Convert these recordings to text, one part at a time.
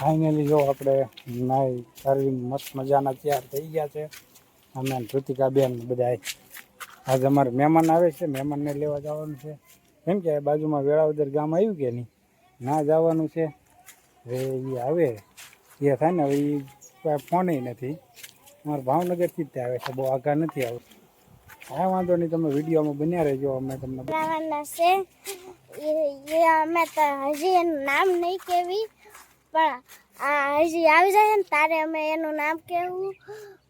Finally જો આપણે નાઈ સારી મસ્ત મજાના તૈયાર થઈ ગયા છે. અમે કૃતિકા બધા આજે અમારે મહેમાન આવે છે, મહેમાનને લેવા જવાનું છે. કેમ કે બાજુમાં વેળાવદર ગામ આવ્યું કે નહીં? ના જવાનું છે. હવે એ આવે. એ થાય ને હવે એ ફોને નથી. અમારે ભાવનગરથી જ આવે છે. બહુ આગા નથી આવતું. હા વાંધો નહીં, તમે વિડીયોમાં બન્યા રહેજો. અમે તમને બનાવવાના છે. અમે તો હજી નામ નહીં કેવી પણ આ હજી આવી જાય ને તારે અમે એનું નામ કેવું?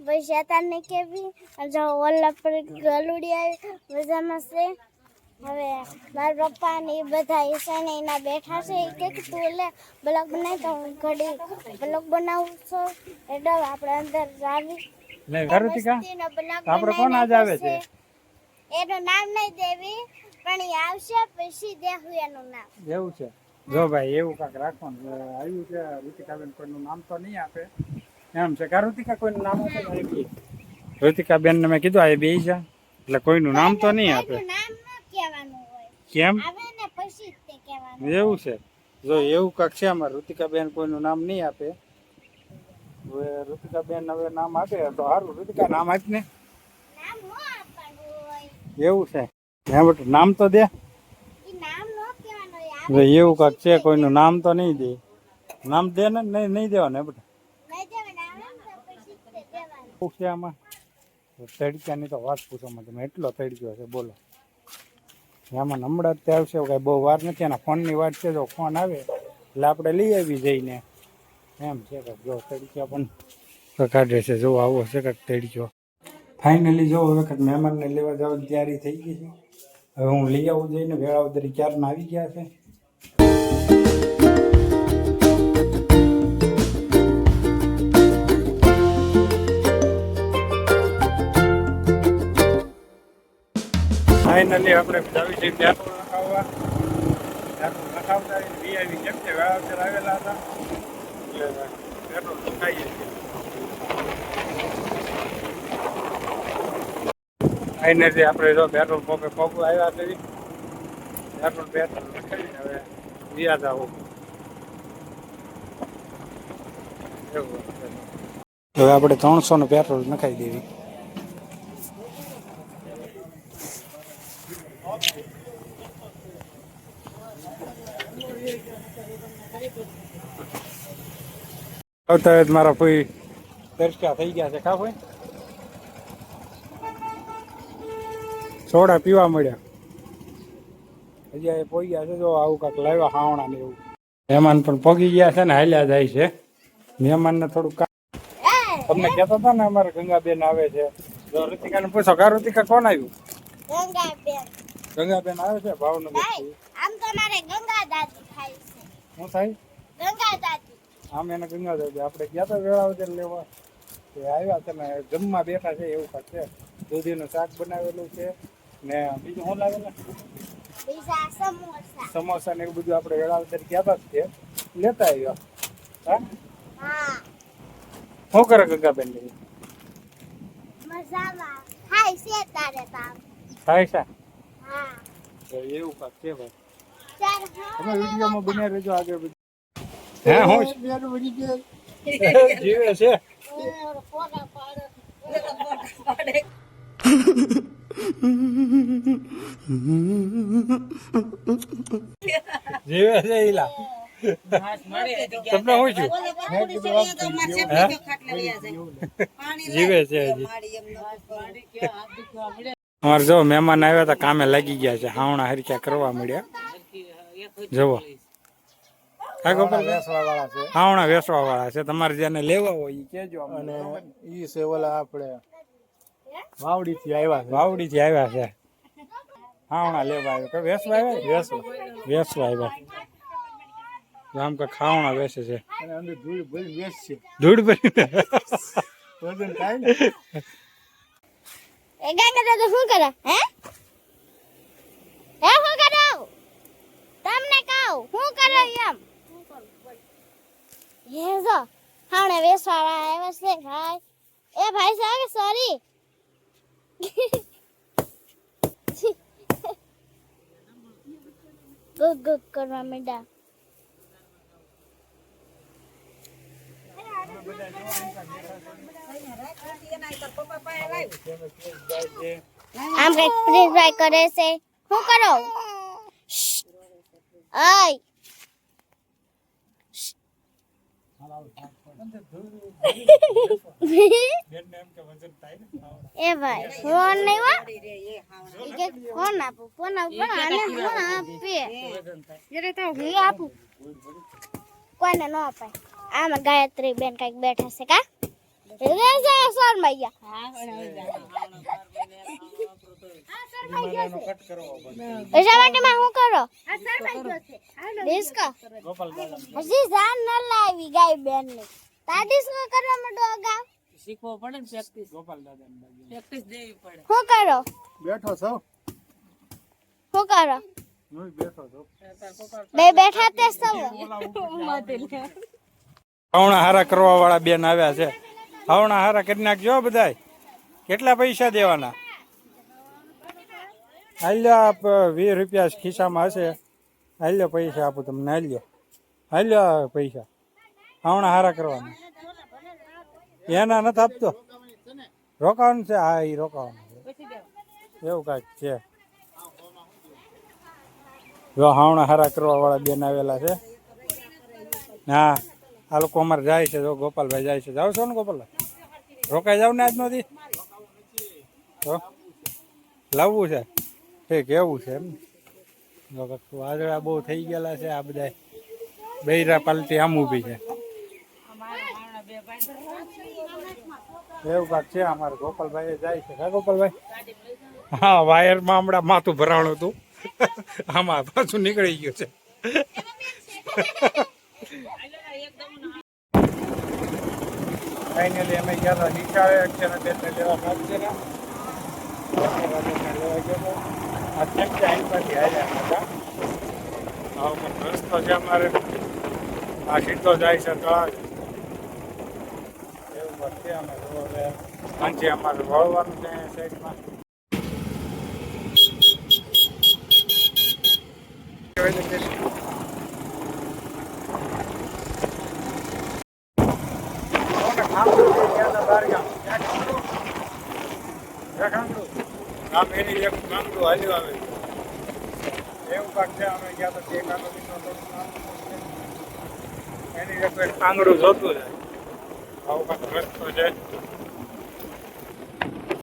પછી શેતાન નહીં કેવી? અને જો ઓલા પર ગલુડી આવી મજામાં છે? હવે મારા પપ્પા ને એ બધા ઈશાન એના બેઠા છે એ કે તું લે બ્લોગ બનાવી તો હું ઘડી બ્લોગ બનાવું છું. એટલે આપણે અંદર જાવી. આપણે કોણ આજ આવે છે? એનું નામ નહીં દેવી પણ એ આવશે પછી દેવું એનું નામ. એવું છે. જો ભાઈ એવું કાંક રાખવાનું ને આવ્યું છે ઋતિકાબેન કોઈનું નામ તો નહીં આપે. એમ છે કે ઋતિકા કોઈનું નામ આપે ઋતિકાબેન ને મેં કીધું આ બે જા એટલે કોઈનું નામ તો નહીં આપે. કેમ? એવું છે. જો એવું કાંક છે અમારે ઋતિકાબેન કોઈનું નામ નહીં આપે. હવે ઋતિકાબેન હવે નામ આપે તો સારું ઋતિકા નામ આપ ને નામ ન આપવાનું હોય. એવું છે. નામ તો દે એ નામ ન કહેવાનું હોય હવે એવું કાંક છે કોઈનું નામ તો નહીં દે. નામ દે ને નહીં નહીં દેવાનું પછી તે શું છે આમાં? તડક્યાની તો વાત પૂછવામાં તમે એટલો તડક્યો છે બોલો. આમાં હમણાં જ તે આવશે કાંઈ બહુ વાર નથી એના ફોનની વાત છે જો ફોન આવે એટલે આપણે લઈ આવી જઈને. એમ છે કે જો તડક્યો પણ કાઢે છે જો આવો છે કાંઈક તડક્યો. ફાઇનલી જો હવે કાંઈક મહેમાનને લેવા જવાની તૈયારી થઈ ગઈ છે. હવે હું લઈ આવું જઈને વેળાવદરી ક્યારના આવી ગયા છે. ફાઇનલી આપણે જાવી છીએ વેળાવદર આવેલા હતા. એટલે પેટ્રોલ નખાઈએ છીએ. ફાઇનલી આપણે જો પેટ્રોલ પંપે પંપ આવ્યા છે પેટ્રોલ પેટ્રોલ નખાવીને હવે વ્યાજ આવું. હવે આપણે ત્રણસો નું પેટ્રોલ નખાઈ દેવી. અત્યારે જ મારા કોઈ તરસ્યા થઈ ગયા છે. ખા કોઈ સોડા પીવા મળ્યા. હજી એ પોઈ ગયા છે જો આવું કાંક લાવ્યા હાવણા ને એવું. મહેમાન પણ પગી ગયા છે ને હાલ્યા જાય છે. મહેમાનને થોડું કામ તમને કહેતા હતા ને અમારે ગંગાબેન આવે છે. જો ઋતિકાને પૂછો કા ઋતિકા કોણ આવ્યું? ગંગાબેન. આવે છે ભાવનગર આમ તો મારે ગંગા દાદી થાય છે. શું થાય? ગંગા દાદી આમ એને ગંગા દાદી આપણે ગયા વેળા વેળાવદર લેવા. તે આવ્યા તમે જમવા બેઠા છે એવું કાંક છે. દૂધીનું શાક બનાવેલું છે. ને બીજું શું લાવે ને સમોસા. સમોસા ને એવું બધું આપણે વેળાવદર ગયા હતા તે લેતા આવ્યા હા? હા. શું કરે ગંગાબેન ને? મજામાં. થાય છે તારે તામ થાય છે. હા. એવું કાંક છે ભાઈ. તમે વિડીયોમાં બને રહેજો આગળ હે હું? જીવે છે. જીવે છે ઈલા. તમને શું છું? જીવે છે હજી. અમારે જો મહેમાન આવ્યા હતા કામે લાગી ગયા છે. હાવણા હરખ્યા કરવા મળ્યા. જુઓ. હા હાવણા વેસવા વાળા છે. તમારે જેને લેવા હોય એ કેજો અને ઈ છે ઓલા આપણે વાવડી થી આવ્યા છે. વાવડી થી આવ્યા છે. ખાવણા લેવા આવ્યા. કે વેસવા આવ્યા વેસવા. વેસવા આવ્યા આમ કે ખાવણા વેસે છે. ધૂળ ભરી વેસ છે ધૂળ ભરી વજન થાય ને? એ ગંગા દાદા શું કરે? હે? હે શું કરો તમને કહું શું કરો એમ? હે જો ખાવણા વેસવાળા આવ્યા છે ભાઈ એ ભાઈ સાહેબ સોરી ગુગ ગુગ કરવા માંડ્યા. આમ કંઈક ફ્રી ફ્રાય કરે છે શું કરો શ્શ. એ ભાઈ ફોન નહીં વા કે ફોન આપો ફોન આપો આને ફોન આપે. જરે તો હું આપું. કોઈને ન અપાય. આમાં ગાયત્રી બેન કંઈક બેઠા છે કા? રે છે સોર મૈયા એનો કટ કરવો પડે. પૈસા માટે માં શું કરો ડિસ્કો. ગોપાલ જાન ન લાવી ગાય બેનની તા ન કરવા માંડો અગાઉ. શીખવો પડે ને પ્રેક્ટિસ ગોપાલ દાદા. પ્રેક્ટિસ દેવી પડે. શું કરો? બેઠો છો? શું કરો? હું બેઠો છો. બે બેઠા તે સૌ. હવણા હારા કરવા વાળા બેન આવ્યા છે. હવણા હારા કરી નાખજો બધાય. કેટલા પૈસા દેવાના? હાલ્યો આપ વીસ રૂપિયા ખિસ્સામાં હશે. હાલ્યો પૈસા આપું તમને હાલ્યો. હાલ્યો પૈસા. હવણા હારા કરવાના. એના નથી આપતો. રોકાવાનું છે? હા એ રોકાવાનું છે. એવું કાંઈક છે. જો હાવણા હારા કરવા વાળા બેન આવેલા છે. હા, આ લોકો અમારે જાય છે. જો ગોપાલભાઈ જાય છે. જાવ છો ને ગોપાલભાઈ રોકાઈ જાવ ને આજ નથી તો લાવવું છે? ઠીક એવું છે એમ? વાદળા બહુ થઈ ગયેલા છે આ બધા બૈરા પાલટી આમ ઊભી છે. એવું કાંક છે અમારે ગોપાલભાઈ જાય છે. કા ગોપાલભાઈ? હા વાયરમાં હમણાં માથું ભરાણું હતું. આમાં પાછું નીકળી ગયું છે. ફાઇનલી અમે ગયા હતા નિશાળે અક્ષર બેનને લેવા ને આઈ આવ્યા હતા. કંઈક રસ્તો છે અમારે. આ સીધો જાય છે તળાવ છે અમારે વળવાનું છે સાઈડમાં. એની એક ગામડું હાલ્યું આવે એવું કાંક છે, અમે ગયા તો એક એની એક આંગળું જોતું છે આવું કાંક રસ્તો છે